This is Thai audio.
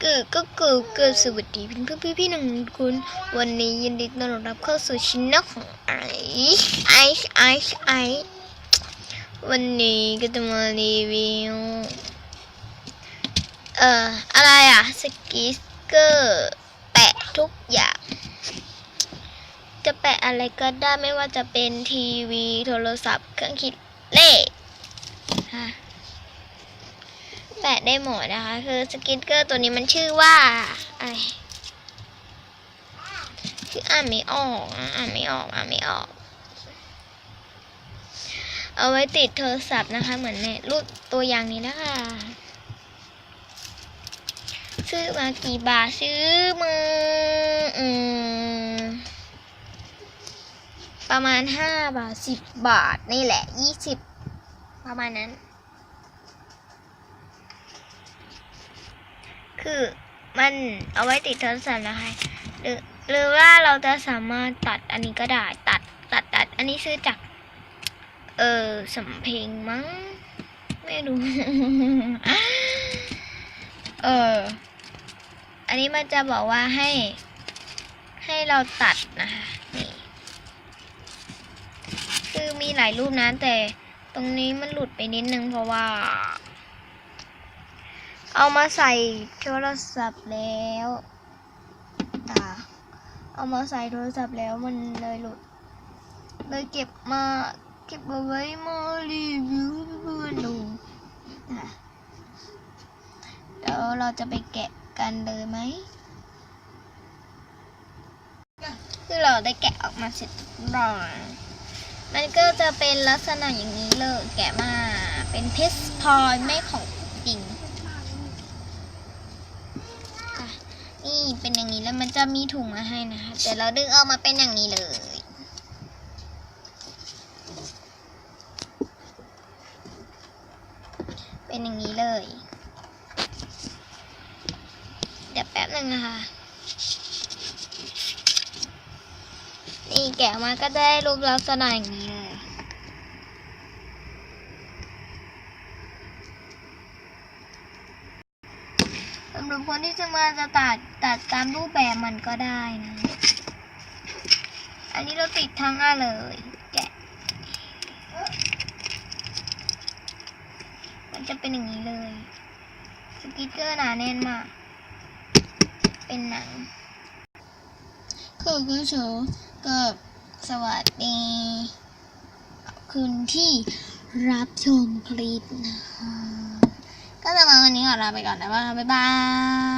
เกิดก็เกิดเกิดสวัสดีเพื่อนพี่พี่น้องคุณ วันนี้ยินดีต้อนรับเข้าสู่ชินนของไอไอไอไอวันนี้ก็จะมารีวิว เอ่อ อะไรอะสกิสเกอร์ แปะทุกอย่าง จะแปะอะไรก็ได้ไม่ว่าจะเป็นทีวี โทรศัพท์ เครื่องคิดเลขฮะได้หมดนะคะ คือสกินเกอร์ตัวนี้มันชื่อว่าอะไรคืออ่านไม่ออกอะอ่านไม่ออกอ่านไม่ออก เอาไว้ติดโทรศัพท์นะคะ เหมือนในรูปตัวอย่างนี้นะคะซื้อมากี่บาทซื้อมาอืมประมาณห้าบาทสิบบาทนี่แหละยี่สิบประมาณนั้น คือมันเอาไว้ติดโทรศัพท์นะคะ หรือหรือว่าเราจะสามารถตัดอันนี้ก็ได้ตัดตัดตัด อันนี้ซื้อจาก เออสำเพ็งมั้ง ไม่รู้ เออ อันนี้มันจะบอกว่าให้ ให้เราตัดนะคะนี่คือมีหลายรูปนะแต่ตรงนี้มันหลุดไปนิดนึงเพราะว่า เอามาใส่โทรศัพท์แล้วเอามาใส่โทรศัพท์แล้วมันเลยหลุด เลยเก็บมาเก็บเอาไว้มารีวิวเพื่อนดูเดี๋ยวเราจะไปแกะกันเลยไหมคือเราได้แกะออกมาเสร็จร้อยมันก็จะเป็นลักษณะอย่างนี้เลย แกะมาเป็นเพชรพลอยไม่ของ ค่ะ นี่เป็นอย่างนี้แล้วมันจะมีถุงมาให้นะคะแต่เราดึงออกมาเป็นอย่างนี้เลย เป็นอย่างนี้เลย เดี๋ยวแป๊บหนึ่งนะคะนี่แกะมาก็ได้รูปลักษณะอย่างนี้เลย สำหรับคนที่จะมาจะตัดตัดตามรูปแบบมันก็ได้นะ อันนี้เราติดทั้งอันเลย แกะ มันจะเป็นอย่างนี้เลยสติเกอร์หนาแน่นมาก เป็นหนังก็คือโชกับสวัสดีคุณที่รับชมคลิปนะคะ ก็จะมาวันนี้ขอลาไปก่อนนะว่าบ๊ายบาย